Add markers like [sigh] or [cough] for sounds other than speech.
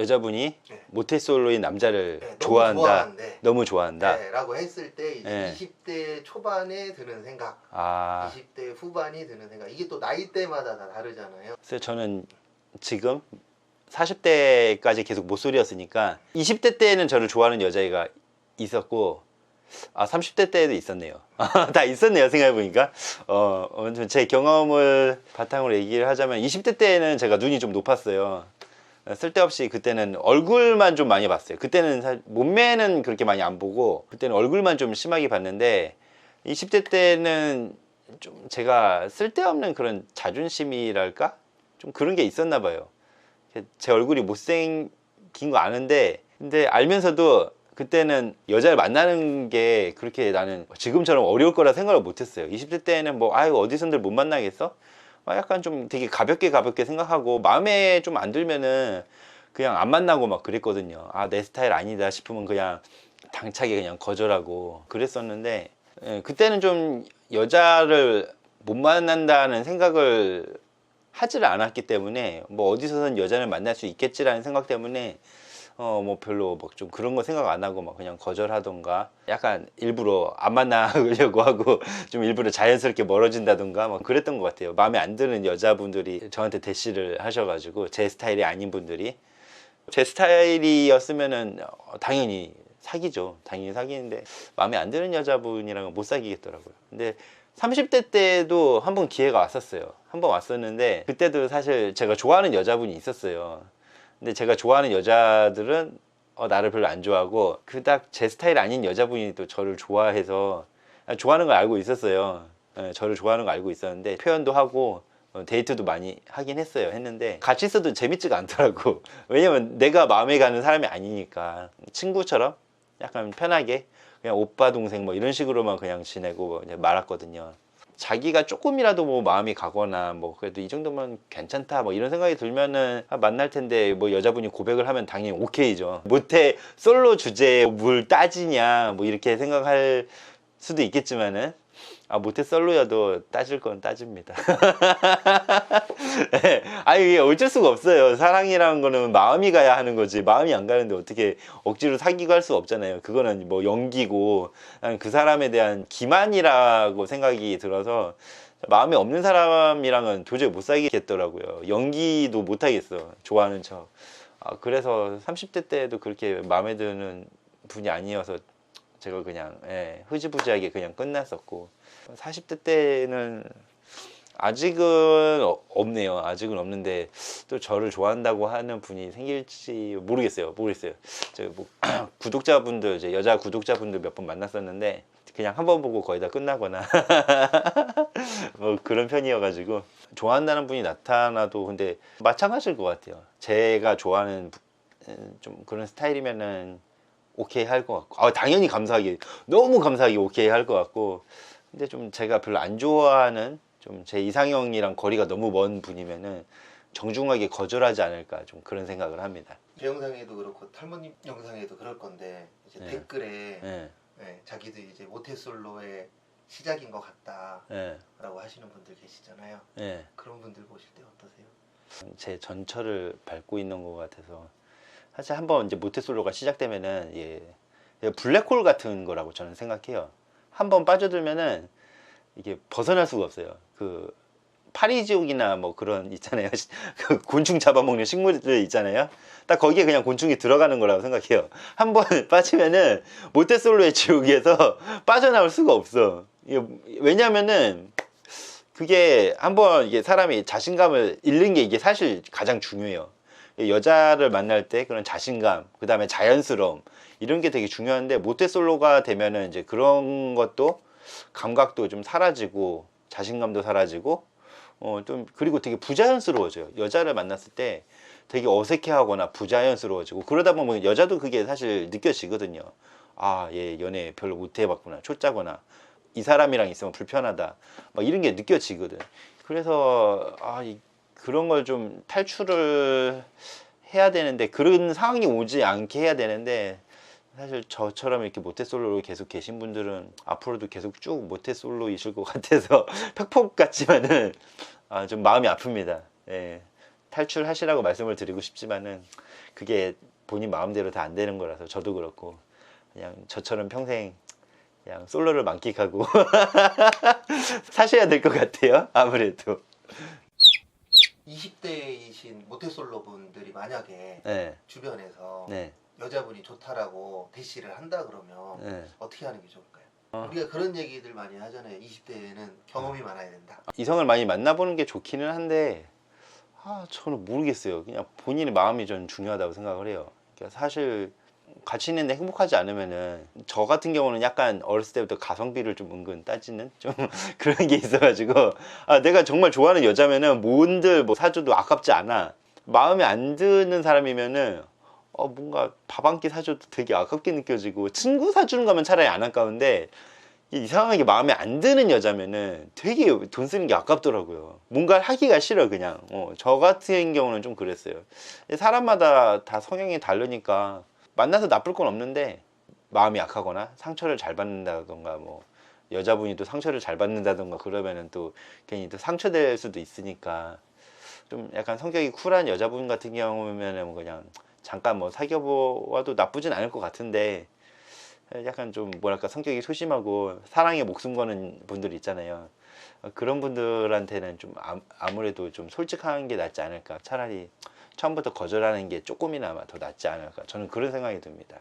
여자분이 네. 모태솔로인 남자를 네, 너무 좋아한다. 좋아한대. 너무 좋아한다. 네, 라고 했을 때 이제 네. 20대 초반에 드는 생각, 아, 20대 후반이 드는 생각 이게 또 나이대마다 다 다르잖아요. 그래서 저는 지금 40대까지 계속 모쏠이었으니까 20대 때는 저를 좋아하는 여자애가 있었고 아 30대 때도 있었네요. [laughs] 다 있었네요 생각해 보니까 어, 어, 좀제 경험을 바탕으로 얘기를 하자면 20대 때는 제가 눈이 좀 높았어요. 쓸데없이 그때는 얼굴만 좀 많이 봤어요. 그때는 사- 몸매는 그렇게 많이 안 보고 그때는 얼굴만 좀 심하게 봤는데 20대 때는 좀 제가 쓸데없는 그런 자존심이랄까 좀 그런 게 있었나 봐요. 제 얼굴이 못생긴 거 아는데 근데 알면서도 그때는 여자를 만나는 게 그렇게 나는 지금처럼 어려울 거라 생각을 못했어요. 20대 때는 뭐 아유 어디선들 못 만나겠어? 막 약간 좀 되게 가볍게 가볍게 생각하고 마음에 좀 안 들면은 그냥 안 만나고 막 그랬거든요. 아 내 스타일 아니다 싶으면 그냥 당차게 그냥 거절하고 그랬었는데 예, 그때는 좀 여자를 못 만난다는 생각을 하지를 않았기 때문에 뭐 어디서든 여자를 만날 수 있겠지라는 생각 때문에 어 뭐 별로 뭐좀 그런 거 생각 안 하고 막 그냥 거절하던가 약간 일부러 안 만나려고 [laughs] 하고 좀 일부러 자연스럽게 멀어진다던가 막 그랬던 것 같아요 마음에 안 드는 여자분들이 저한테 대시를 하셔가지고 제 스타일이 아닌 분들이 제 스타일이었으면은 어, 당연히 사귀죠 당연히 사귀는데 마음에 안 드는 여자분이랑은 못 사귀겠더라고요 근데 30대 때도 한 번 기회가 왔었어요. 한 번 왔었는데 그때도 사실 제가 좋아하는 여자분이 있었어요. 근데 제가 좋아하는 여자들은 어, 나를 별로 안 좋아하고 그닥 제 스타일 아닌 여자분이 또 저를 좋아해서 아, 좋아하는 걸 알고 있었어요. 예, 저를 좋아하는 걸 알고 있었는데 표현도 하고 어, 데이트도 많이 하긴 했어요. 했는데 같이 있어도 재밌지가 않더라고. [laughs] 왜냐면 내가 마음에 가는 사람이 아니니까 친구처럼 약간 편하게 그냥 오빠 동생 뭐 이런 식으로만 그냥 지내고 말았거든요. 자기가 조금이라도 뭐 마음이 가거나 뭐 그래도 이 정도면 괜찮다 뭐 이런 생각이 들면은 아, 만날 텐데 뭐 여자분이 고백을 하면 당연히 오케이죠. 못해 솔로 주제에 뭘 따지냐 뭐 이렇게 생각할 수도 있겠지만은 아 모태 솔로여도 따질 건 따집니다. [laughs] 네. 아 이게 어쩔 수가 없어요. 사랑이라는 거는 마음이 가야 하는 거지. 마음이 안 가는데 어떻게 억지로 사귀고 할 수 없잖아요. 그거는 뭐 연기고 그 사람에 대한 기만이라고 생각이 들어서 마음이 없는 사람이랑은 도저히 못 사귀겠더라고요. 연기도 못 하겠어. 좋아하는 척. 아, 그래서 30대 때도 그렇게 마음에 드는 분이 아니어서 제가 그냥 예, 흐지부지하게 그냥 끝났었고 40대 때는 아직은 어- 없네요. 아직은 없는데 또 저를 좋아한다고 하는 분이 생길지 모르겠어요. 모르겠어요. 저뭐 [clears throat] 구독자분들 이제 여자 구독자분들 몇 번 만났었는데 그냥 한 번 보고 거의 다 끝나거나 [laughs] 뭐 그런 편이어가지고 좋아한다는 분이 나타나도 근데 마찬가지일 것 같아요. 제가 좋아하는 좀 그런 스타일이면은 오케이 할 것 같고 아 당연히 감사하게 너무 감사하게 오케이 할 것 같고 근데 좀 제가 별로 안 좋아하는 좀 제 이상형이랑 거리가 너무 먼 분이면은 정중하게 거절하지 않을까 좀 그런 생각을 합니다. 제 영상에도 그렇고 탈모님 영상에도 그럴 건데 이제 네. 댓글에 예, 네, 자기도 이제 모태솔로의 시작인 것 같다라고 예, 하시는 분들 계시잖아요. 예. 그런 분들 보실 때 어떠세요? 제 전철을 밟고 있는 것 같아서 사실 한번 이제 모태솔로가 시작되면은 예, 예, 블랙홀 같은 거라고 저는 생각해요. 한번 빠져들면은 이게 벗어날 수가 없어요. 그 파리지옥이나 뭐 그런 있잖아요. [laughs] 그 곤충 잡아먹는 식물들 있잖아요. 딱 거기에 그냥 곤충이 들어가는 거라고 생각해요. 한 번 [laughs] 빠지면은 모태솔로의 지옥에서 [laughs] 빠져나올 수가 없어. 왜냐면은 그게 한번 이게 사람이 자신감을 잃는 게 이게 사실 가장 중요해요. 여자를 만날 때 그런 자신감, 그 다음에 자연스러움 이런 게 되게 중요한데 모태솔로가 되면은 이제 그런 것도 감각도 좀 사라지고 자신감도 사라지고 어 좀 그리고 되게 부자연스러워져요. 여자를 만났을 때 되게 어색해하거나 부자연스러워지고 그러다 보면 여자도 그게 사실 느껴지거든요. 아, 얘 연애 별로 못 해봤구나, 초짜거나 이 사람이랑 있으면 불편하다, 막 이런 게 느껴지거든. 그래서 아, 이- 그런 걸 좀 탈출을 해야 되는데 그런 상황이 오지 않게 해야 되는데 사실 저처럼 이렇게 모태솔로로 계속 계신 분들은 앞으로도 계속 쭉 모태솔로이실 것 같아서 [laughs] 팩폭 같지만은 아, 좀 마음이 아픕니다. 예. 탈출하시라고 말씀을 드리고 싶지만은 그게 본인 마음대로 다 안 되는 거라서 저도 그렇고 그냥 저처럼 평생 그냥 솔로를 만끽하고 [laughs] 사셔야 될 것 같아요. 아무래도. 20대이신 모태솔로 분들이 만약에 네, 주변에서 네, 여자분이 좋다라고 대시를 한다 그러면 네. 어떻게 하는 게 좋을까요? 어. 우리가 그런 얘기들 많이 하잖아요. 20대에는 경험이 많아야 된다. 이성을 많이 만나보는 게 좋기는 한데 아 저는 모르겠어요. 그냥 본인의 마음이 좀 중요하다고 생각을 해요. 그러니까 사실 같이 있는데 행복하지 않으면은 저 같은 경우는 약간 어렸을 때부터 가성비를 좀 은근 따지는 좀 [laughs] 그런 게 있어가지고 아 내가 정말 좋아하는 여자면은 뭔들 뭐 사줘도 아깝지 않아. 마음에 안 드는 사람이면은 어 뭔가 밥 한 끼 사줘도 되게 아깝게 느껴지고 친구 사주는 거면 차라리 안 아까운데 이상하게 마음에 안 드는 여자면은 되게 돈 쓰는 게 아깝더라고요. 뭔가를 하기가 싫어 그냥. 어, 저 같은 경우는 좀 그랬어요. 사람마다 다 성향이 다르니까 만나서 나쁠 건 없는데 마음이 약하거나 상처를 잘 받는다던가 뭐 여자분이 또 상처를 잘 받는다던가 그러면은 또 괜히 또 상처될 수도 있으니까 좀 약간 성격이 쿨한 여자분 같은 경우면은 뭐 그냥 잠깐 뭐 사귀어보아도 나쁘진 않을 것 같은데 약간 좀 뭐랄까 성격이 소심하고 사랑에 목숨 거는 분들 있잖아요. 어, 그런 분들한테는 좀 아, 아무래도 좀 솔직한 게 낫지 않을까. 차라리 처음부터 거절하는 게 조금이나마 더 낫지 않을까. 저는 그런 생각이 듭니다.